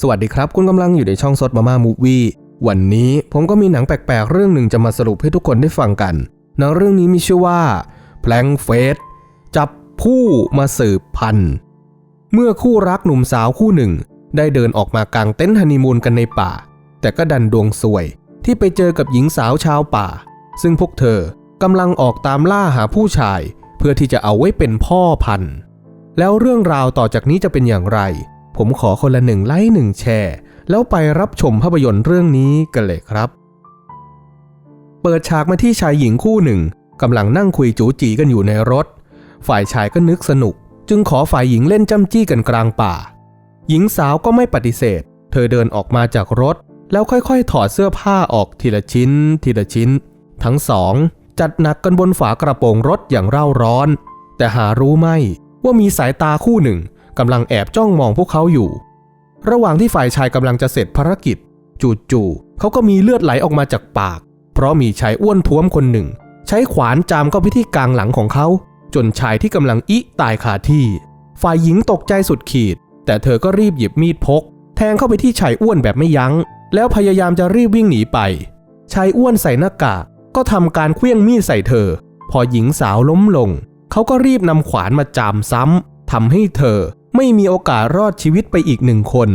สวัสดีครับ คุณกำลังอยู่ในช่องสดมาม่ามูฟวี่วันนี้ผมก็มีหนังแปลกๆ เรื่องหนึ่งจะมาสรุปให้ทุกคนได้ฟังกันหนังเรื่องนี้มีชื่อว่าแพลงเฟสจับผู้มาสืบพันธุ์เมื่อคู่รักหนุ่มสาวคู่หนึ่ง ได้เดินออกมากางเต็นท์ฮันนีมูนกันในป่า แต่ก็ดันดวงสวย ที่ไปเจอกับหญิงสาวชาวป่า ซึ่งพวกเธอกำลังออกตามล่าหาผู้ชาย เพื่อที่จะเอาไว้เป็นพ่อพันธุ์แล้วเรื่องราวต่อจากนี้จะเป็นอย่างไร ผมขอคนละหนึ่งไลค์หนึ่งแชร์ แล้วไปรับชมภาพยนตร์เรื่องนี้กันเลยครับ เปิดฉากมาที่ชายหญิงคู่หนึ่งกำลังนั่งคุยจูจีกันอยู่ในรถ ฝ่ายชายก็นึกสนุก จึงขอฝ่ายหญิงเล่นจ้ำจี้กันกลางป่า หญิงสาวก็ไม่ปฏิเสธ เธอเดินออกมาจากรถ แล้วค่อยๆ ถอดเสื้อผ้าออกทีละชิ้น ทีละชิ้น ทั้งสองจัดหนักกันบนฝากระโปรงรถอย่างเร่าร้อน แต่หารู้ไม่ว่ามีสายตาคู่หนึ่ง กำลังแอบจ้องมองพวกเขาอยู่ ระหว่างที่ฝ่ายชายกำลังจะเสร็จภารกิจ จู่ๆเขาก็มีเลือดไหลออกมาจากปาก เพราะมีชายอ้วนท้วมคนหนึ่ง ใช้ขวานจามเข้าไปที่กลางหลังของเขา จนชายที่กำลังอิตายคาที่ ฝ่ายหญิงตกใจสุดขีด แต่เธอก็รีบหยิบมีดพก แทงเข้าไปที่ชายอ้วนแบบไม่ยัง้ง แล้วพยายามจะรีบวิ่งหนีไป ชายอ้วนใส่หน้ากากก็ทำการเคลื่องมีดใส่เธอ พอหญิงสาวล้มลง เขาก็รีบนำขวานมาจามซ้ำทำให้เธอ ไม่มีโอกาสรอดชีวิตไปอีกหนึ่งคน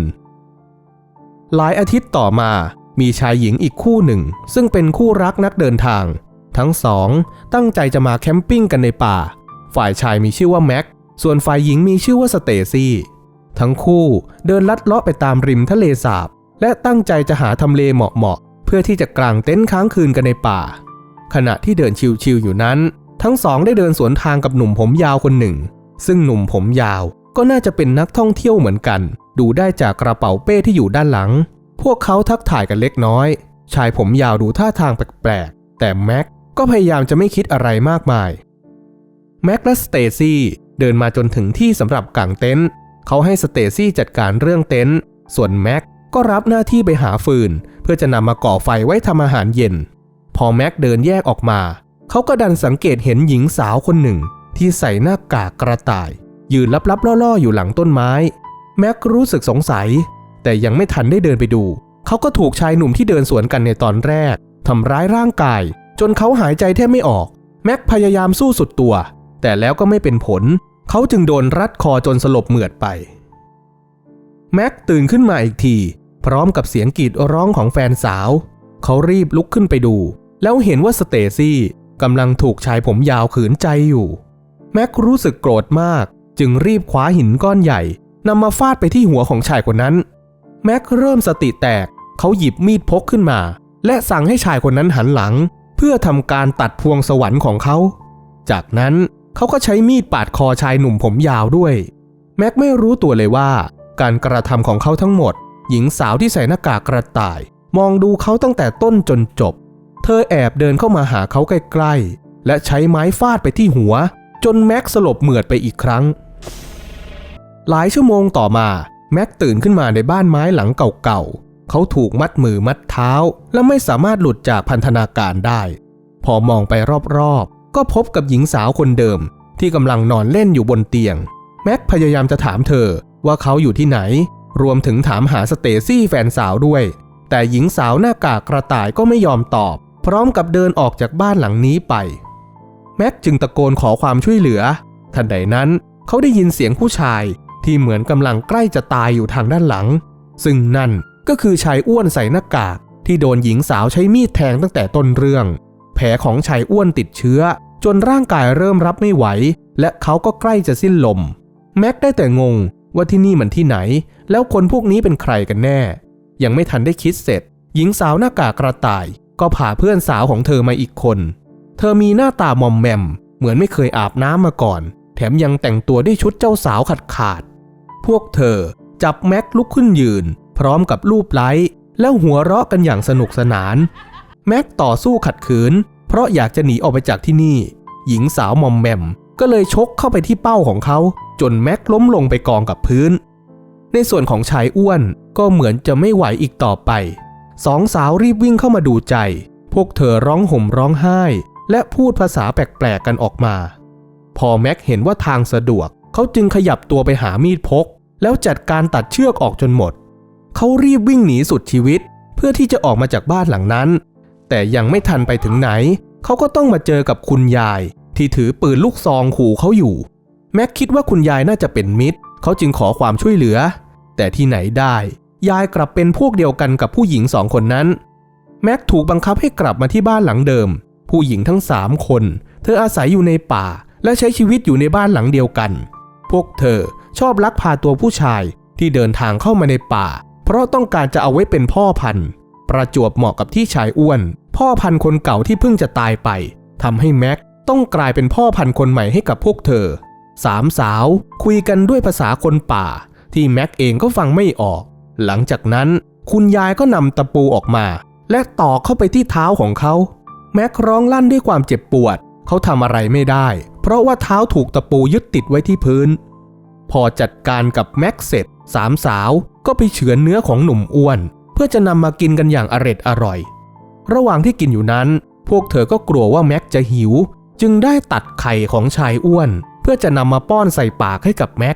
หลายอาทิตย์ต่อมามีชายหญิงอีกคู่หนึ่ง ซึ่งเป็นคู่รักนักเดินทาง ทั้งสองตั้งใจจะมาแคมปิ้งกันในป่า ฝ่ายชายมีชื่อว่าแม็ก ส่วนฝ่ายหญิงมีชื่อว่าสเตซี่ ทั้งคู่เดินลัดเลาะไปตามริมทะเลสาบ และตั้งใจจะหาทำเลเหมาะๆเพื่อที่จะกางเต็นท์ค้างคืนกันในป่า ขณะที่เดินชิวๆอยู่นั้น ทั้งสองได้เดินสวนทางกับหนุ่มผมยาวคนหนึ่ง ซึ่งหนุ่มผมยาว ก็น่าจะเป็นนักท่องเที่ยวเหมือนกัน ดูได้จากกระเป๋าเป้ที่อยู่ด้านหลัง พวกเขาทักถ่ายกันเล็กน้อย ชายผมยาวดูท่าทางแปลกๆ แต่แม็กก็พยายามจะไม่คิดอะไรมากมาย แม็กและสเตซี่เดินมาจนถึงที่สำหรับกางเต็นท์เขาให้สเตซี่จัดการเรื่องเต็นท์ส่วนแม็กก็รับหน้าที่ไปหาฟืน เพื่อจะนำมาก่อไฟไว้ทำอาหารเย็น พอแม็กเดินแยกออกมา เขาก็ดันสังเกตเห็นหญิงสาวคนหนึ่ง ที่ใส่หน้ากากกระต่าย ยืนลับๆล่อๆ อยู่หลังต้นไม้ แม็กรู้สึกสงสัย แต่ยังไม่ทันได้เดินไปดู เขาก็ถูกชายหนุ่มที่เดินสวนกันในตอนแรกทำร้ายร่างกาย จนเขาหายใจแทบไม่ออก แม็กพยายามสู้สุดตัว แต่แล้วก็ไม่เป็นผล เขาจึงโดนรัดคอจนสลบเหมือดไป แม็กตื่นขึ้นมาอีกที พร้อมกับเสียงกรีดร้องของแฟนสาว เขารีบลุกขึ้นไปดู แล้วเห็นว่าสเตซี่กำลังถูกชายผมยาวขืนใจอยู่ แม็กรู้สึกโกรธมาก จึงรีบคว้าหินก้อนใหญ่นำมาฟาดไปที่หัวของชายคนนั้น แม็กเริ่มสติแตกเขาหยิบมีดพกขึ้นมา และสั่งให้ชายคนนั้นหันหลัง เพื่อทำการตัดพวงสวรรค์ของเขา จากนั้นเขาก็ใช้มีดปาดคอชายหนุ่มผมยาวด้วย แม็กไม่รู้ตัวเลยว่า การกระทำของเขาทั้งหมด หญิงสาวที่ใส่หน้ากากกระต่าย มองดูเขาตั้งแต่ต้นจนจบ เธอแอบเดินเข้ามาหาเขาใกล้ๆและใช้ไม้ฟาดไปที่หัว จนแม็กสลบเหมือดไปอีกครั้ง หลายชั่วโมงต่อมา แม็กตื่นขึ้นมาในบ้านไม้หลังเก่าๆ เขาถูกมัดมือมัดเท้า และไม่สามารถหลุดจากพันธนาการได้ พอมองไปรอบๆ ก็พบกับหญิงสาวคนเดิม ที่กำลังนอนเล่นอยู่บนเตียง แม็กพยายามจะถามเธอว่าเขาอยู่ที่ไหน รวมถึงถามหาสเตซี่แฟนสาวด้วย แต่หญิงสาวหน้ากากกระต่ายก็ไม่ยอมตอบ พร้อมกับเดินออกจากบ้านหลังนี้ไป แม็กจึงตะโกนขอความช่วยเหลือ ทันใดนั้นเขาได้ยินเสียงผู้ชาย ที่เหมือนกำลังใกล้จะตายอยู่ทางด้านหลัง ซึ่งนั่นก็คือชายอ้วนใส่หน้ากาก ที่โดนหญิงสาวใช้มีดแทงตั้งแต่ต้นเรื่อง แผลของชายอ้วนติดเชื้อ จนร่างกายเริ่มรับไม่ไหว และเขาก็ใกล้จะสิ้นลม แม็กได้แต่งงว่าที่นี่มันที่ไหน แล้วคนพวกนี้เป็นใครกันแน่ ยังไม่ทันได้คิดเสร็จ หญิงสาวหน้ากากกระต่าย ก็พาเพื่อนสาวของเธอมาอีกคน เธอมีหน้าตามอมแมม เหมือนไม่เคยอาบน้ำมาก่อน แถมยังแต่งตัวด้วยชุดเจ้าสาวขาดขาด พวกเธอจับแม็กลุกขึ้นยืน พร้อมกับรูปไล้ แล้วหัวเราะกันอย่างสนุกสนาน แม็กต่อสู้ขัดขืน เพราะอยากจะหนีออกไปจากที่นี่ หญิงสาวมอมแมม ก็เลยชกเข้าไปที่เป้าของเขา จนแม็กล้มลงไปกองกับพื้น ในส่วนของชายอ้วนก็เหมือนจะไม่ไหวอีกต่อไปสองสาวรีบวิ่งเข้ามาดูใจ พวกเธอร้องห่มร้องไห้ และพูดภาษาแปลกๆกันออกมา พอแม็กเห็นว่าทางสะดวก เขาจึงขยับตัวไปหามีดพก แล้วจัดการตัดเชือกออกจนหมด เขารีบวิ่งหนีสุดชีวิต เพื่อที่จะออกมาจากบ้านหลังนั้น แต่ยังไม่ทันไปถึงไหน เขาก็ต้องมาเจอกับคุณยาย ที่ถือปืนลูกซองขู่เขาอยู่ แม็กคิดว่าคุณยายน่าจะเป็นมิตร เขาจึงขอความช่วยเหลือ แต่ที่ไหนได้ ยายกลับเป็นพวกเดียวกันกับผู้หญิงสองคนนั้น แม็กถูกบังคับให้กลับมาที่บ้านหลังเดิม ผู้หญิงทั้งสามคน เธออาศัยอยู่ในป่าและใช้ชีวิตอยู่ในบ้านหลังเดียวกัน พวกเธอชอบลักพาตัวผู้ชายที่เดินทางเข้ามาในป่า เพราะต้องการจะเอาไว้เป็นพ่อพันธุ์ ประจวบเหมาะกับที่ชายอ้วน พ่อพันธุ์คนเก่าที่เพิ่งจะตายไปทำให้แม็กต้องกลายเป็นพ่อพันธุ์คนใหม่ให้กับพวกเธอสามสาวคุยกันด้วยภาษาคนป่า ที่แม็กเองก็ฟังไม่ออก หลังจากนั้นคุณยายก็นำตะปูออกมา และตอกเข้าไปที่เท้าของเขา แม็กร้องลั่นด้วยความเจ็บปวด เขาทำอะไรไม่ได้ เพราะว่าเท้าถูกตะปูยึดติดไว้ที่พื้น พอจัดการกับแม็กเสร็จสามสาวก็ไปเฉือนเนื้อของหนุ่มอ้วน เพื่อจะนำมากินกันอย่างอร็ดอร่อย ระหว่างที่กินอยู่นั้น พวกเธอก็กลัวว่าแม็กจะหิว จึงได้ตัดไข่ของชายอ้วน เพื่อจะนำมาป้อนใส่ปากให้กับแม็ก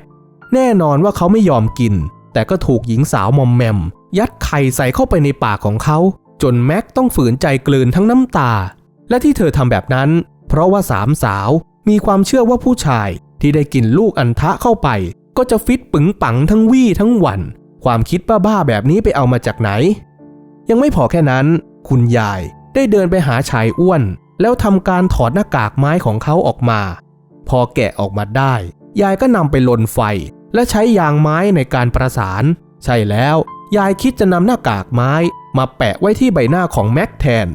แน่นอนว่าเขาไม่ยอมกิน แต่ก็ถูกหญิงสาวมอมแมม ยัดไข่ใส่เข้าไปในปากของเขา จนแม็กต้องฝืนใจกลืนทั้งน้ำตา และที่เธอทำแบบนั้น เพราะว่าสามสาว มีความเชื่อว่าผู้ชายที่ได้กินลูกอันทะเข้าไป ก็จะฟิตปึงปังทั้งวี่ทั้งวัน ความคิดบ้าๆแบบนี้ไปเอามาจากไหน ยังไม่พอแค่นั้น คุณยายได้เดินไปหาชายอ้วน แล้วทำการถอดหน้ากากไม้ของเขาออกมา พอแกะออกมาได้ ยายก็นำไปลนไฟ และใช้ยางไม้ในการประสาน ใช่แล้ว ยายคิดจะนำหน้ากากไม้ มาแปะไว้ที่ใบหน้าของแม็กแทน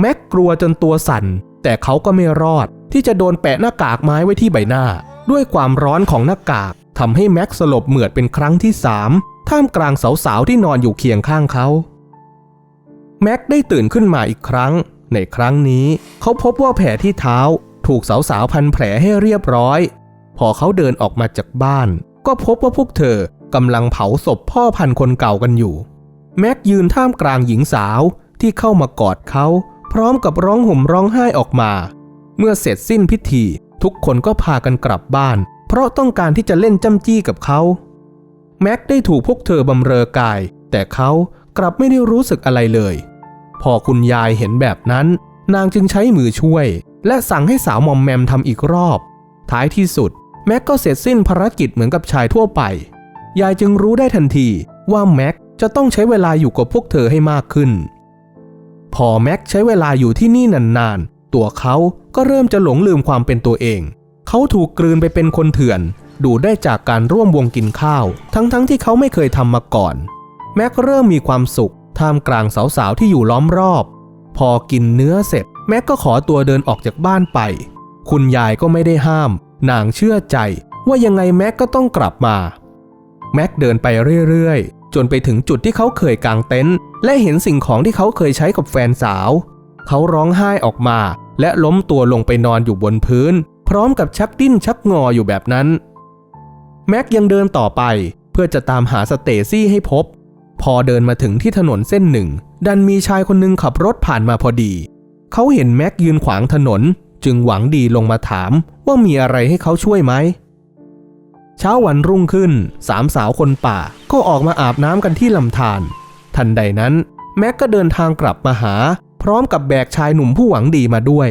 แม็กกลัวจนตัวสั่น แต่เขาก็ไม่รอด ที่จะโดนแปะหน้ากากไม้ไว้ที่ใบหน้า ด้วยความร้อนของหน้ากากทำให้แม็กสลบเหมือดเป็นครั้งที่สามท่ามกลางสาวๆที่นอนอยู่เคียงข้างเขา แม็กได้ตื่นขึ้นมาอีกครั้ง ในครั้งนี้เขาพบว่าแผลที่เท้า ถูกสาวๆพันแผลให้เรียบร้อย พอเขาเดินออกมาจากบ้าน ก็พบว่าพวกเธอกำลังเผาศพพ่อพันคนเก่ากันอยู่ แม็กยืนท่ามกลางหญิงสาวที่เข้ามากอดเขา พร้อมกับร้องห่มร้องไห้ออกมา เมื่อเสร็จสิ้นพิธี ทุกคนก็พากันกลับบ้าน เพราะต้องการที่จะเล่นจ้ำจี้กับเขา แม็กได้ถูกพวกเธอบำเรอกาย แต่เขากลับไม่ได้รู้สึกอะไรเลย พอคุณยายเห็นแบบนั้น นางจึงใช้มือช่วย และสั่งให้สาวมอมแมมทำอีกรอบ ท้ายที่สุด แม็กก็เสร็จสิ้นภารกิจเหมือนกับชายทั่วไป ยายจึงรู้ได้ทันทีว่าแม็กจะต้องใช้เวลาอยู่กับพวกเธอให้มากขึ้น พอแม็กใช้เวลาอยู่ที่นี่นานๆ ตัวเขาก็เริ่มจะหลงลืมความเป็นตัวเอง เขาถูกกลืนไปเป็นคนเถื่อน ดูได้จากการร่วมวงกินข้าว ทั้งๆทที่เขาไม่เคยทำมาก่อน แม็กเริ่มมีความสุขท่ามกลางสาวๆที่อยู่ล้อมรอบ พอกินเนื้อเสร็จ แม็กก็ขอตัวเดินออกจากบ้านไป คุณยายก็ไม่ได้ห้าม นางเชื่อใจว่ายังไงแม็กก็ต้องกลับมา แม็กเดินไปเรื่อยๆ จนไปถึงจุดที่เขาเคยกางเต็นท์และเห็นสิ่งของที่เขาเคยใช้กับแฟนสาว เขาร้องไห้ออกมา และล้มตัวลงไปนอนอยู่บนพื้น พร้อมกับชักดิ้นชักงออยู่แบบนั้น แม็กยังเดินต่อไปเพื่อจะตามหาสเตซี่ให้พบ พอเดินมาถึงที่ถนนเส้นหนึ่ง ดันมีชายคนหนึ่งขับรถผ่านมาพอดี เขาเห็นแม็กยืนขวางถนน จึงหวังดีลงมาถามว่ามีอะไรให้เขาช่วยไหมเช้าวันรุ่งขึ้นสามสาวคนป่าก็ออกมาอาบน้ำกันที่ลำธารทันใดนั้น แม็กก็เดินทางกลับมาหา พร้อมกับแบกชายหนุ่มผู้หวังดีมาด้วย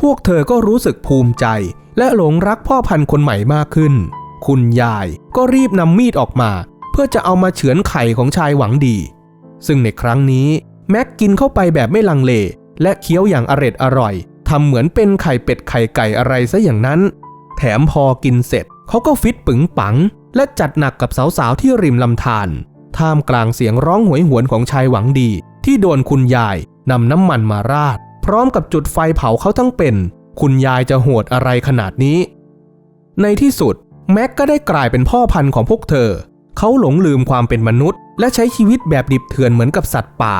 พวกเธอก็รู้สึกภูมิใจ และหลงรักพ่อพันธุ์คนใหม่มากขึ้น คุณยายก็รีบนำมีดออกมา เพื่อจะเอามาเฉือนไข่ของชายหวังดี ซึ่งในครั้งนี้แม็กกินเข้าไปแบบไม่ลังเล และเคี้ยวอย่างอร็ดอร่อยทำเหมือนเป็นไข่เป็ดไข่ไก่อะไรซะอย่างนั้น แถมพอกินเสร็จเขาก็ฟิตปึงปัง และจัดหนักกับสาวๆที่ริมลำธารท่ามกลางเสียงร้องหวยหวนของชายหวังดี ที่โดนคุณยาย นำน้ำมันมาราด พร้อมกับจุดไฟเผาเขาทั้งเป็น คุณยายจะโหดอะไรขนาดนี้ ในที่สุด แม็กก็ได้กลายเป็นพ่อพันธุ์ของพวกเธอ เขาหลงลืมความเป็นมนุษย์ และใช้ชีวิตแบบดิบเถื่อนเหมือนกับสัตว์ป่า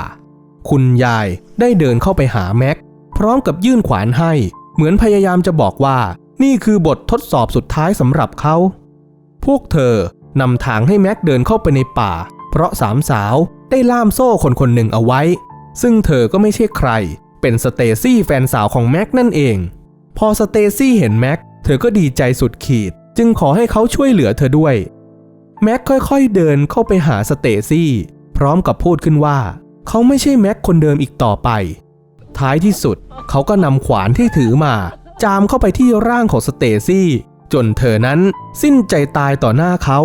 คุณยายได้เดินเข้าไปหาแม็ก พร้อมกับยื่นขวานให้ เหมือนพยายามจะบอกว่า นี่คือบททดสอบสุดท้ายสำหรับเขา พวกเธอนำทางให้แม็กเดินเข้าไปในป่า เพราะสามสาวได้ล่ามโซ่คนคนหนึ่งเอาไว้ ซึ่งเธอก็ไม่ใช่ใคร เป็นสเตซี่แฟนสาวของแม็กนั่นเอง พอสเตซี่เห็นแม็กเธอก็ดีใจสุดขีด จึงขอให้เขาช่วยเหลือเธอด้วย แม็กค่อยๆเดินเข้าไปหาสเตซี่ พร้อมกับพูดขึ้นว่า เขาไม่ใช่แม็กคนเดิมอีกต่อไป ท้ายที่สุดเขาก็นำขวานที่ถือมา จามเข้าไปที่ร่างของสเตซี่ จนเธอนั้นสิ้นใจตายต่อหน้าเขา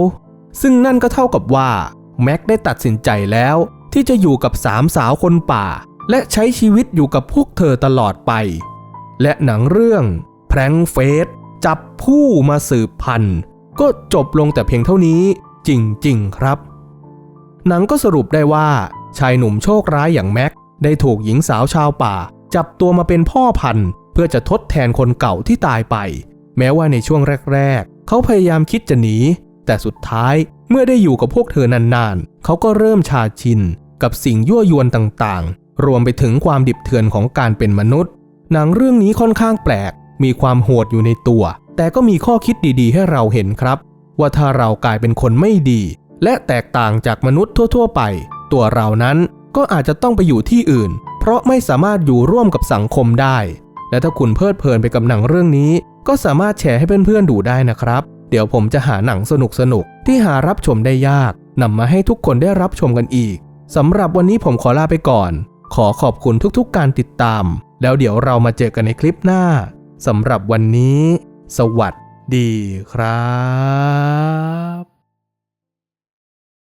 ซึ่งนั่นก็เท่ากับว่าแม็กได้ตัดสินใจแล้ว ที่จะอยู่กับสามสาวคนป่า และใช้ชีวิตอยู่กับพวกเธอตลอดไป และหนังเรื่องแพรงเฟสจับผู้มาสืบพันธุ์ ก็จบลงแต่เพียงเท่านี้จริง ๆ ครับ หนังก็สรุปได้ว่า ชายหนุ่มโชคร้ายอย่างแม็ก ได้ถูกหญิงสาวชาวป่า จับตัวมาเป็นพ่อพันธุ์ เพื่อจะทดแทนคนเก่าที่ตายไป แม้ว่าในช่วงแรก ๆ เขาพยายามคิดจะหนี แต่สุดท้าย เมื่อได้อยู่กับพวกเธอนานๆ เขาก็เริ่มชาชินกับสิ่งยั่วยวนต่างๆ รวมไปถึงความดิบเถื่อนของการเป็นมนุษย์ หนังเรื่องนี้ค่อนข้างแปลก มีความโหดอยู่ในตัว แต่ก็มีข้อคิดดีๆ ให้เราเห็นครับ ว่าถ้าเรากลายเป็นคนไม่ดี และแตกต่างจากมนุษย์ทั่ว ๆ ไป ตัวเรานั้นก็อาจจะต้องไปอยู่ที่อื่น เพราะไม่สามารถอยู่ร่วมกับสังคมได้ และถ้าคุณเพลิดเพลินไปกับหนังเรื่องนี้ ก็สามารถแชร์ให้เพื่อนๆดูได้นะครับ เดี๋ยวผมจะหาหนังสนุกๆที่หารับชมได้ยากนำมาให้ทุกคนได้รับชมกันอีกสำหรับวันนี้ผมขอลาไปก่อน ขอขอบคุณทุกๆ การติดตาม แล้วเดี๋ยวเรามาเจอกันในคลิปหน้าสำหรับวันนี้ สวัสดีครับ